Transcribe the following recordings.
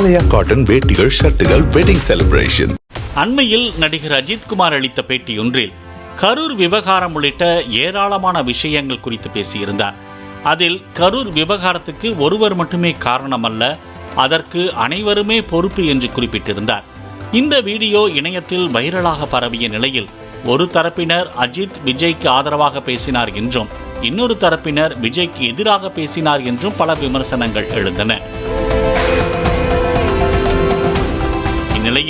ஆலயா cotton வேட்டிகள் ஷர்ட்டுகள் wedding celebration அண்மையில் நடிகர் அஜித்குமார் அளித்த பேட்டியொன்றில் கரூர் விவகாரம் உள்ளிட்ட ஏராளமான விஷயங்கள் குறித்து பேசியிருந்தார். அதில் கரூர் விவகாரத்துக்கு ஒருவர் மட்டுமே காரணம் அல்ல அதற்கு அனைவருமே பொறுப்பு என்று குறிப்பிட்டிருந்தார். இந்த வீடியோ இணையத்தில் வைரலாக பரவிய நிலையில் ஒரு தரப்பினர் அஜித் விஜய்க்கு ஆதரவாக பேசினார் என்றும் இன்னொரு தரப்பினர் விஜய்க்கு எதிராக பேசினார் என்றும் பல விமர்சனங்கள் எழுந்தன.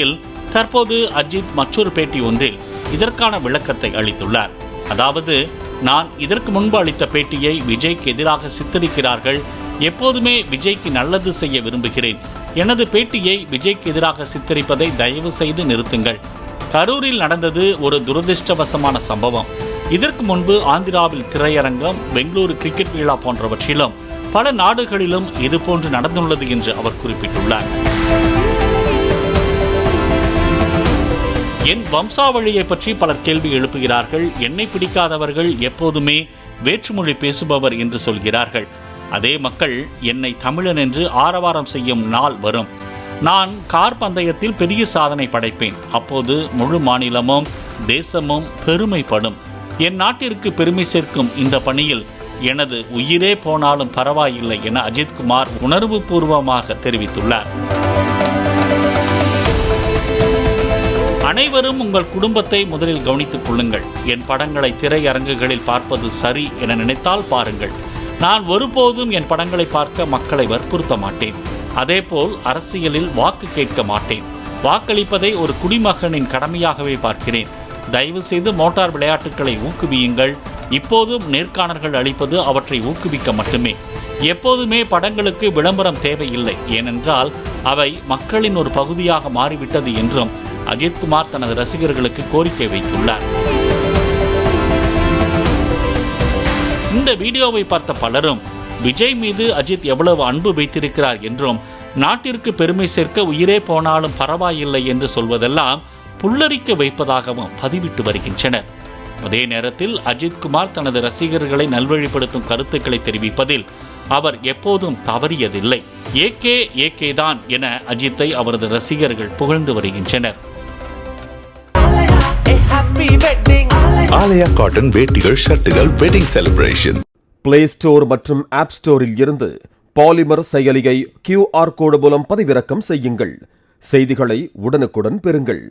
நிலையில் தற்போது அஜித் மற்றொரு பேட்டி ஒன்றில் இதற்கான விளக்கத்தை அளித்துள்ளார். அதாவது நான் இதற்கு முன்பு அளித்த பேட்டியை விஜய்க்கு எதிராக சித்தரிக்கிறார்கள். எப்போதுமே விஜய்க்கு நல்லது செய்ய விரும்புகிறேன். எனது பேட்டியை விஜய்க்கு எதிராக சித்தரிப்பதை தயவு செய்து நிறுத்துங்கள். கரூரில் நடந்தது ஒரு துரதிருஷ்டவசமான சம்பவம். இதற்கு முன்பு ஆந்திராவில் திரையரங்கம் பெங்களூரு கிரிக்கெட் விழா போன்றவற்றிலும் பல நாடுகளிலும் இதுபோன்று நடந்துள்ளது என்று அவர் குறிப்பிட்டுள்ளார். என் வம்சாவளியை பற்றி பலர் கேள்வி எழுப்புகிறார்கள். என்னை பிடிக்காதவர்கள் எப்போதுமே வேற்றுமொழி பேசுபவர் என்று சொல்கிறார்கள். அதே மக்கள் என்னை தமிழன் என்று ஆரவாரம் செய்யும் நாள் வரும். நான் கார் பந்தயத்தில் பெரிய சாதனை படைப்பேன். அப்போது முழு மாநிலமும் தேசமும் பெருமைப்படும். என் நாட்டிற்கு பெருமை சேர்க்கும் இந்த பணியில் எனது உயிரே போனாலும் பரவாயில்லை என அஜித்குமார் உணர்வு பூர்வமாக தெரிவித்துள்ளார். அனைவரும் உங்கள் குடும்பத்தை முதலில் கவனித்துக் கொள்ளுங்கள். என் படங்களை திரையரங்குகளில் பார்ப்பது சரி என நினைத்தால் பாருங்கள். நான் ஒருபோதும் என் படங்களை பார்க்க மக்களை வற்புறுத்த மாட்டேன். அதேபோல் அரசியலில் வாக்கு கேட்க மாட்டேன். வாக்களிப்பதை ஒரு குடிமகனின் கடமையாகவே பார்க்கிறேன். தயவு செய்து மோட்டார் விளையாட்டுகளை ஊக்குவியுங்கள். இப்போதும் நேர்காணல்கள் அளிப்பது அவற்றை ஊக்குவிக்க மட்டுமே. எப்போதுமே படங்களுக்கு விளம்பரம் தேவையில்லை. ஏனென்றால் அவை மக்களின் ஒரு பகுதியாக மாறிவிட்டது என்றும் அஜித்குமார் தனது ரசிகர்களுக்கு கோரிக்கை வைத்துள்ளார். இந்த வீடியோவை பார்த்த பலரும் விஜய் மீது அஜித் எவ்வளவு அன்பு வைத்திருக்கிறார் என்றும் நாட்டிற்கு பெருமை சேர்க்க உயிரே போனாலும் பரவாயில்லை என்று சொல்வதெல்லாம் புல்லரிக்க வைப்பதாகவும் பதிவிட்டு வருகின்றனர். அதே நேரத்தில் அஜித்குமார் தனது ரசிகர்களை நல்வழிப்படுத்தும் கருத்துக்களை தெரிவிப்பதில் அவர் எப்போதும் தவறியதில்லை. ஏகே ஏகே தான் என அஜித்தை அவரது ரசிகர்கள் புகழ்ந்து வருகின்றனர். ஆலயா காட்டன் வேட்டிகள் ஷர்ட்டுகள் வெட்டிங் செலிப்ரேஷன் பிளே ஸ்டோர் மற்றும் ஆப் ஸ்டோரில் இருந்து பாலிமர் செயலியை கியூஆர் கோடு மூலம் பதிவிறக்கம் செய்யுங்கள். செய்திகளை உடனுக்குடன் பெறுங்கள்.